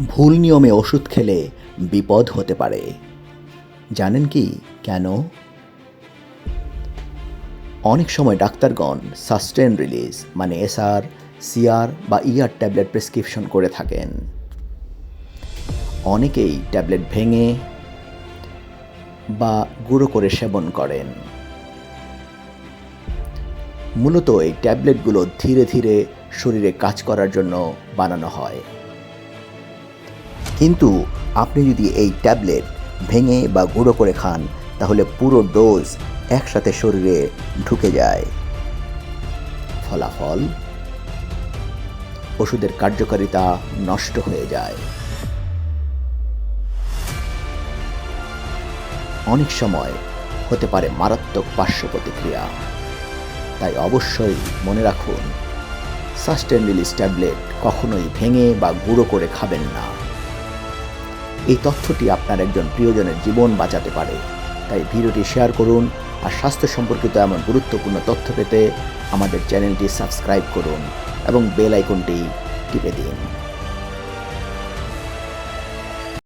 ভুল নিয়মে ওষুধ খেলে বিপদ হতে পারে। জানেন কি কেন? অনেক সময় ডাক্তারগণ সাস্টেন রিলিজ মানে এসআর সিআর বা ইআর ট্যাবলেট প্রেসক্রিপশন করে থাকেন। অনেকেই ট্যাবলেট ভেঙে বা গুঁড়ো করে সেবন করেন। মূলত এই ট্যাবলেটগুলো ধীরে ধীরে শরীরে কাজ করার জন্য বানানো হয়। কিন্তু আপনি যদি এই ট্যাবলেট ভেঙে বা গুঁড়ো করে খান, তাহলে পুরো ডোজ একসাথে শরীরে ঢুকে যায়। ফলাফল? ওষুধের কার্যকারিতা নষ্ট হয়ে যায়। অনেক সময় হতে পারে মারাত্মক পার্শ্ব প্রতিক্রিয়া তাই অবশ্যই মনে রাখুন সাস্টেন রিলিজ ট্যাবলেট কখনোই ভেঙে বা গুঁড়ো করে খাবেন না। এই তথ্যটি আপনার একজন প্রিয়জনের জীবন বাঁচাতে পারে। তাই ভিডিওটি শেয়ার করুন আর স্বাস্থ্য সম্পর্কিত এমন গুরুত্বপূর্ণ তথ্য পেতে আমাদের চ্যানেলটি সাবস্ক্রাইব করুন এবং বেল আইকনটি টিপে দিন।